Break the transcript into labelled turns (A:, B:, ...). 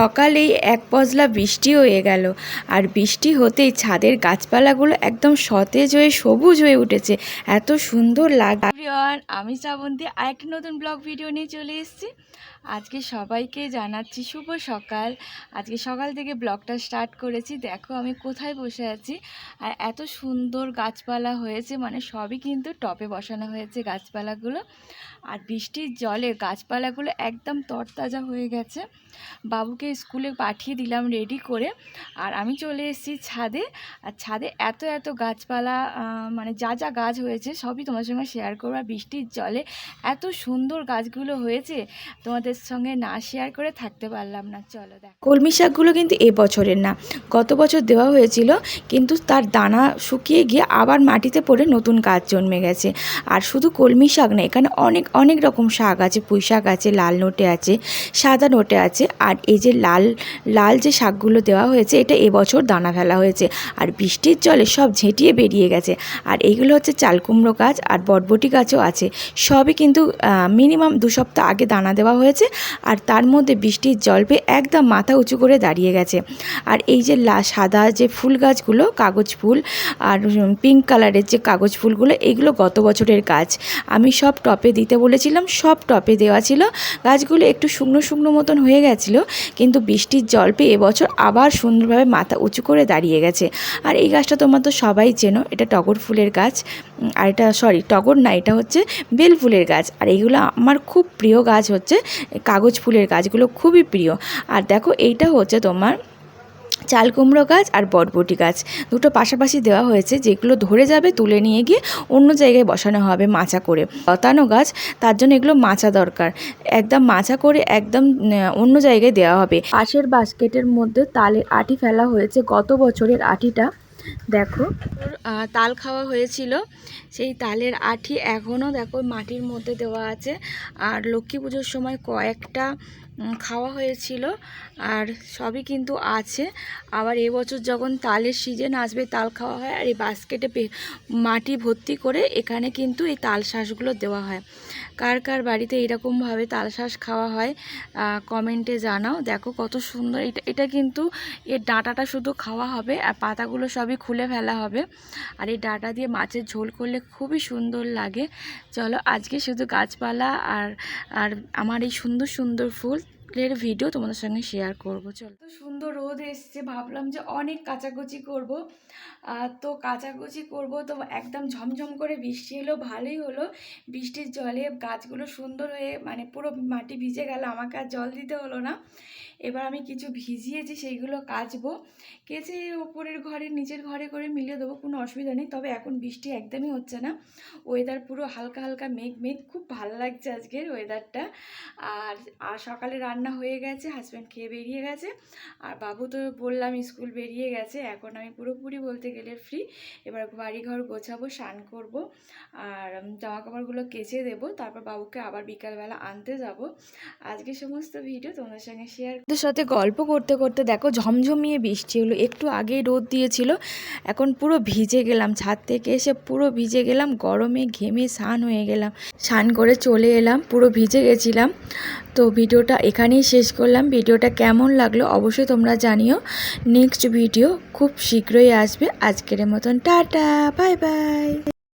A: সকালেই এক পজলা বৃষ্টি হয়ে গেল। আর বৃষ্টি হতেই ছাদের গাছপালাগুলো একদম সতেজ হয়ে সবুজ হয়ে উঠেছে। এত সুন্দর লাগে আমি শ্রাবন্তী। আরেকটি নতুন ব্লগ ভিডিও নিয়ে চলে এসেছি। আজকে সবাইকে জানাচ্ছি শুভ সকাল। আজকে সকাল থেকে ব্লগটা স্টার্ট করেছি। দেখো আমি কোথায় বসে আছি। আর এত সুন্দর গাছপালা হয়েছে মানে সবই কিন্তু টপে বসানো হয়েছে গাছপালাগুলো। আর বৃষ্টির জলে গাছপালাগুলো একদম তরতাজা হয়ে গেছে। বাবুকে স্কুলে পাঠিয়ে দিলাম রেডি করে। আর আমি চলে এসেছি ছাদে। আর ছাদে এত এত গাছপালা মানে যা যা গাছ হয়েছে সবই তোমার সঙ্গে শেয়ার করব। আর বৃষ্টির জলে এত সুন্দর গাছগুলো হয়েছে। তোমাদের সঙ্গে না শেয়ার করে থাকতে পারলাম না। চলো দেখ। কলমি শাকগুলো কিন্তু এ বছরের না। গত বছর দেওয়া হয়েছিল, কিন্তু তার দানা শুকিয়ে গিয়ে আবার মাটিতে পড়ে নতুন গাছ জন্মে গেছে। আর শুধু কলমি শাক না, এখানে অনেক অনেক রকম শাক আছে। পুঁই শাক আছে, লাল নোটে আছে, সাদা নোটে আছে। আর এই যে লাল লাল যে শাকগুলো দেওয়া হয়েছে, এটা এবছর দানা ফেলা হয়েছে। আর বৃষ্টির জলে সব ঝেঁটিয়ে বেরিয়ে গেছে। আর এইগুলো হচ্ছে চাল কুমড়ো গাছ আর বটবটি গাছও আছে। সবই কিন্তু মিনিমাম দু সপ্তাহ আগে দানা দেওয়া হয়েছে। আর তার মধ্যে বৃষ্টির জল পেয়ে একদম মাথা উঁচু করে দাঁড়িয়ে গেছে। আর এই যে লা সাদা যে ফুল গাছগুলো, কাগজ ফুল আর পিঙ্ক কালারের যে কাগজ ফুলগুলো, এগুলো গত বছরের গাছ। আমি সব টপে দিতে বলেছিলাম, সব টপে দেওয়া ছিল। গাছগুলো একটু শুকনো শুকনো মতন হয়ে গেছিল, কিন্তু বৃষ্টির জল পেয়ে এবছর আবার সুন্দরভাবে মাথা উঁচু করে দাঁড়িয়ে গেছে। আর এই গাছটা তোমরা তো সবাই চেনো, এটা টগর ফুলের গাছ। আর এটা সরি টগর না, এটা হচ্ছে বেল ফুলের গাছ। আর এইগুলো আমার খুব প্রিয় গাছ হচ্ছে কাগজ ফুলের গাছগুলো খুবই প্রিয়। আর দেখো, এইটা হচ্ছে তোমার চাল কুমড়ো গাছ আর বটবটি গাছ। দুটো পাশাপাশি দেওয়া হয়েছে, যেগুলো ধরে যাবে, তুলে নিয়ে গিয়ে অন্য জায়গায় বসানো হবে মাচা করে। লতানো গাছ, তার জন্য এগুলো মাচা দরকার। একদম মাচা করে একদম অন্য জায়গায় দেওয়া হবে। পাশের বাস্কেটের মধ্যে তালের আটি ফেলা হয়েছে। গত বছরের আটিটা দেখো। তাল খাওয়া হয়েছিল। সেই তালের আঠি এখনও দেখো মাটির মধ্যে দেওয়া আছে। আর লক্ষ্মী পুজোর সময় কয়েকটা খাওয়া হয়েছিল আর সবই কিন্তু আছে। আবার এবছর যখন তালের সিজন আসবে, তাল খাওয়া হয় আর এই বাস্কেটে মাটি ভর্তি করে এখানে কিন্তু এই তাল শাঁসগুলো দেওয়া হয়। কার কার বাড়িতে এরকমভাবে তাল শাঁস খাওয়া হয় কমেন্টে জানাও। দেখো কত সুন্দর। এটা এটা কিন্তু এর ডাঁটাটা শুধু খাওয়া হবে আর পাতাগুলো সবই খুলে ফেলা হবে। আর এই ডাঁটা দিয়ে মাছের ঝোল করলে খুবই সুন্দর লাগে। চলো আজকে শুধু গাছপালা আর আর আমার এই সুন্দর সুন্দর ফুল। এর ভিডিও তোমাদের সঙ্গে শেয়ার করব, চলো। তো সুন্দর রোদ এসছে, ভাবলাম যে অনেক কাচাকুচি করব। তো কাচাকুচি করব তো একদম ঝমঝম করে বৃষ্টি এলো, ভালোই হলো। বৃষ্টির জলে গাছগুলো সুন্দর হয়ে মানে পুরো মাটি ভিজে গেল, আমাকে আর জল দিতে হলো না। এবার আমি কিছু ভিজিয়েছি, সেইগুলো কাচবো। কেচে ওপরের ঘরে, নিচের ঘরে করে মিলিয়ে দেবো, কোনো অসুবিধা নেই। তবে এখন বৃষ্টি একদমই হচ্ছে না। ওয়েদার পুরো হালকা হালকা মেঘ মেঘ। খুব ভালো লাগছে আজকের ওয়েদারটা আর আর সকালে রান্না হয়ে গেছে হাজব্যান্ড খেয়ে বেরিয়ে গেছে। আর বাবু তো বললাম স্কুল বেরিয়ে গেছে, এখন আমি পুরোপুরি বলতে গেলে ফ্রি এবার বাড়িঘর গোছাবো, স্নান করব, আর জামা কাপড়গুলো কেচে দেবো, তারপর বাবুকে আবার বিকালবেলা আনতে যাব। আজকে সমস্ত ভিডিও তোমাদের সঙ্গে শেয়ার সাথে গল্প করতে করতে দেখো ঝমঝমিয়ে বৃষ্টি হলো, একটু আগেই রোদ দিয়েছিল, এখন পুরো ভিজে গেলাম, ছাদ থেকে এসে পুরো ভিজে গেলাম, গরমে ঘেমে স্নান হয়ে গেলাম। স্নান করে চলে এলাম, পুরো ভিজে গেছিলাম। তো ভিডিওটা এখানেই শেষ করলাম। ভিডিওটা কেমন লাগল অবশ্যই তোমরা জানিও। নেক্সট ভিডিও খুব শীঘ্রই আসবে। আজকের মতন টাটা বাই বাই